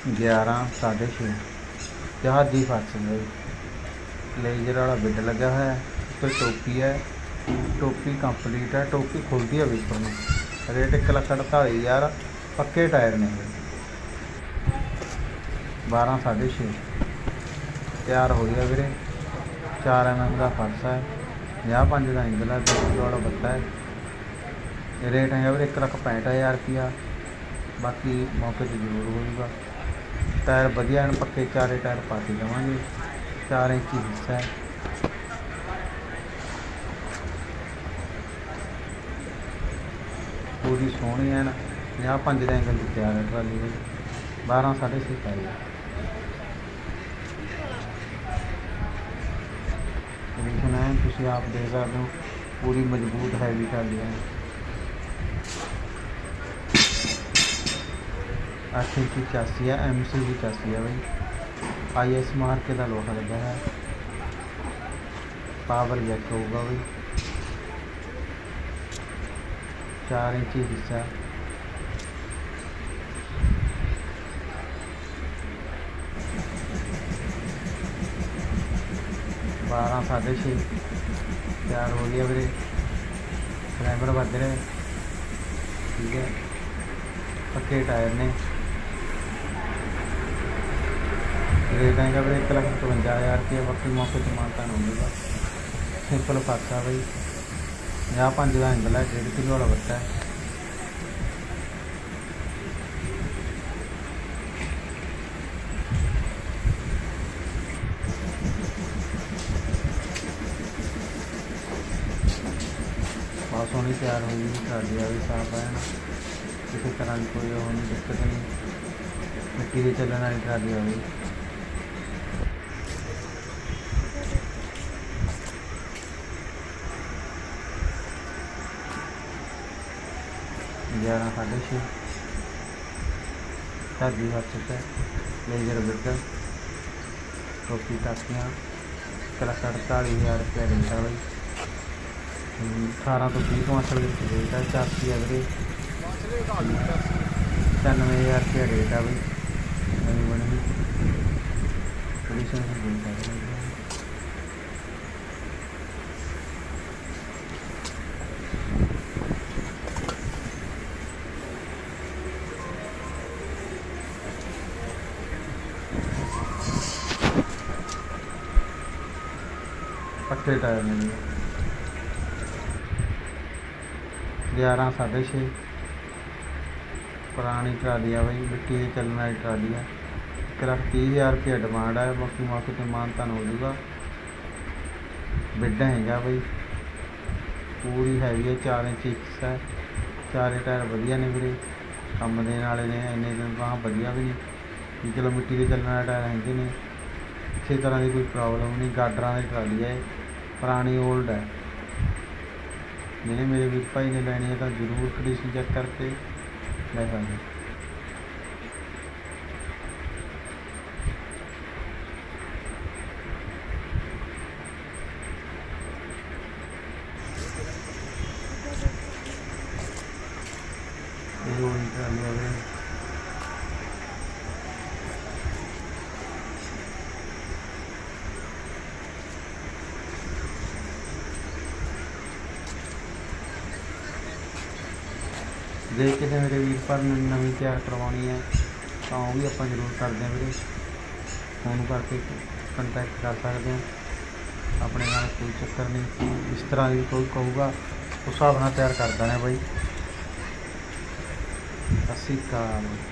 11 6:30 ਜਹਾਜ਼ੀ ਫਸ ਗਈ ਲੇਜ਼ਰ ਵਾਲਾ ਬਿੱਡ ਲੱਗਿਆ ਹੋਇਆ ਹੈ ਤੇ ਟੋਪੀ ਹੈ। ਟੋਪੀ ਕੰਪਲੀਟ ਹੈ, ਟੋਪੀ ਖੁੱਲਦੀ ਹੈ ਵਿੱਚੋਂ ਨੂੰ ਰੇਟ 1 ਲੱਖ 48 ਹਜ਼ਾਰ, ਪੱਕੇ ਟਾਇਰ ਨੇ ਇਹ। 12 6:30 ਤਿਆਰ ਹੋ ਗਿਆ ਵੀਰੇ। 4 ਐਮਐਮ ਦਾ ਫਰਸ਼ ਹੈ। 55 ਦਾ ਇੰਜਲ ਹੈ 2 ਵਾਲਾ ਬੱਤਾ ਹੈ। ਰੇਟ ਹੈਗਾ ਵੀਰੇ 1 ਲੱਖ 65 ਹਜ਼ਾਰ ਰੁਪਿਆ ਬਾਕੀ ਮੌਕੇ ਤੇ ਜ਼ਰੂਰ ਹੋ ਟਾਇਰ ਵਧੀਆ ਹਨ ਪੱਕੇ ਚਾਰੇ ਟਾਇਰ ਪਾ ਕੇ ਦੇਵਾਂਗੇ। 4 ਇੰਚੀ ਹਿੱਸਾ ਹੈ। ਪੂਰੀ ਸੋਹਣੀ ਐਨ 55 ਦਾ ਐਂਗਲ ਦੀ ਤਿਆਰ ਹੈ ਟਰਾਲੀ ਵੀ 12 6.5 ਪਾਈ ਹੈ ਕੰਡੀਸ਼ਨ ਹੈ ਤੁਸੀਂ ਆਪ ਦੇਖ ਸਕਦੇ ਹੋ। ਪੂਰੀ ਮਜ਼ਬੂਤ ਹੈਵੀ ਟਰਾਲੀ ਹੈ। ਅੱਠ ਇੰਚੀ ਚਾਸੀ ਹੈ ਐਮ ਸੀ ਦੀ ਚਾਸੀ ਹੈ ਬਈ ਆਈ ਐਸ ਮਾਰਕੇ ਦਾ ਲੋਹਾ ਲੱਗਾ ਹੈ ਪਾਵਰ ਜੈਕ ਹੋਊਗਾ ਬਈ 4 ਇੰਚੀ ਹਿੱਸਾ ਬਾਰਾਂ ਸਾਢੇ ਛੇ ਤਿਆਰ ਹੋ ਗਿਆ ਵੀਰੇ ਡਰਾਈਵਰ ਵੱਜ ਰਿਹਾ ਠੀਕ ਹੈ ਪੱਕੇ ਟਾਇਰ ਨੇ ਰੇਟ ਹੈਗਾ ਵੀਰੇ 1 ਲੱਖ 55000 ਰੁਪਏ ਬਾਕੀ ਮੌਕੇ ਤੇ ਮਾਨਤਾ ਨੂੰ ਮਿਲੂਗਾ। ਸਿੰਪਲ ਫਾਸਾ ਬਈ। 55 ਦਾ ਐਂਗਲ ਹੈ 1.5 ਕਿਲੋ ਵਾਲਾ ਬੱਤਾ ਹੈ। ਬਹੁਤ ਸੋਹਣੀ ਤਿਆਰ ਹੋਈ ਹੈ ਟਰਾਲੀ ਆ ਵੀ ਸਾਫ਼ ਹੈ ਨਾ? ਕਿਸੇ ਤਰ੍ਹਾਂ ਦੀ ਕੋਈ ਉਹ ਨਹੀਂ, ਦਿੱਕਤ ਨਹੀਂ। ਮਿੱਟੀ ਦੇ ਚੱਲਣ ਵਾਲੀ ਟਰਾਲੀ ਆ ਵੀ ਗਿਆਰਾਂ ਸਾਢੇ ਛੇ ਸਾਡੀ ਵਰਤ ਹੈ ਲੇਜ਼ਰ ਬਿੱਡ ਟੋਪੀ ਟਾਕੀਆਂ ਇੱਕ ਲੱਖ ਅੜਤਾਲੀ ਹਜ਼ਾਰ ਰੁਪਏ ਰੇਟ ਆ ਬਈ ਹਮ, 18 ਤੋਂ 20 ਕੁਆਂਟਲ ਵਿੱਚ ਰੇਟ ਆ ਚਾਸੀ ਆ ਵੀਰੇ 99000 ਰੁਪਏ ਰੇਟ ਆ ਬਈ ਪੱਕੇ ਟਾਇਰ ਨੇ ਜੀ। 11 ਸਾਢੇ ਛੇ। ਪੁਰਾਣੀ ਟਰਾਲੀ ਆ ਬਈ, ਮਿੱਟੀ ਦੇ ਚੱਲਣ ਵਾਲੀ ਟਰਾਲੀ ਆ। ਇੱਕ ਲੱਖ ਤੀਹ ਹਜ਼ਾਰ ਰੁਪਏ ਡਿਮਾਂਡ ਹੈ ਬਾਕੀ ਮੌਕੇ ਤੇ ਮਾਨਤਾ ਹੋ ਜਾਊਗਾ। ਬਿੱਡ ਹੈਗਾ ਬਈ। ਪੂਰੀ ਹੈਵੀ ਹੈ 4 ਇੰਚ ਹਿੱਸਾ। ਹੈ ਚਾਰੇ ਟਾਇਰ ਵਧੀਆ ਨੇ ਵੀਰੇ। ਕੰਮ ਦੇਣ ਵਾਲੇ ਨੇ, ਇੰਨੇ ਦਿਨ ਤਾਂ ਵਧੀਆ ਵੀ ਨਹੀਂ ਵੀ ਚਲੋ ਮਿੱਟੀ ਦੇ ਚੱਲਣ ਵਾਲੇ ਟਾਇਰ ਹੈਗੇ ਨੇ। ਕਿਸੇ ਤਰ੍ਹਾਂ ਦੀ ਕੋਈ ਪ੍ਰੋਬਲਮ ਨਹੀਂ ਗਾਡਰਾਂ ਦੀ ਟਰਾਲੀ ਹੈ ਇਹ, ਪੁਰਾਣੀ ਓਲਡ ਹੈ। ਜਿਹੜੇ ਮੇਰੇ ਵੀਰ ਭਾਈ ਨੇ ਲੈਣੀ ਹੈ ਤਾਂ ਜ਼ਰੂਰ ਕੰਡੀਸ਼ਨ ਚੈੱਕ ਕਰਕੇ ਲੈ ਸਕਦੇ ਇਹ ਉਹੀ ਟਰਾਲੀ ਆ ਜੇ ਕਿਸੇ ਮੇਰੇ ਵੀਰ ਭਰ ਨੇ ਨਵੀਂ ਤਿਆਰ ਕਰਵਾਉਣੀ ਹੈ, ਤਾਂ ਉਹ ਵੀ ਆਪਾਂ ਜ਼ਰੂਰ ਕਰਦੇ ਹਾਂ ਵੀਰੇ। ਫੋਨ ਕਰਕੇ ਕੰਟੈਕਟ ਕਰ ਸਕਦੇ ਹਾਂ। ਆਪਣੇ ਨਾਲ ਕੋਈ ਚੱਕਰ ਨਹੀਂ। ਇਸ ਤਰ੍ਹਾਂ ਵੀ ਕੋਈ ਕਹੂਗਾ, ਉਸ ਹਿਸਾਬ ਨਾਲ ਤਿਆਰ ਕਰ ਦੇਣਾ ਬਾਈ। ਸਤਿ ਸ਼੍ਰੀ ਅਕਾਲ।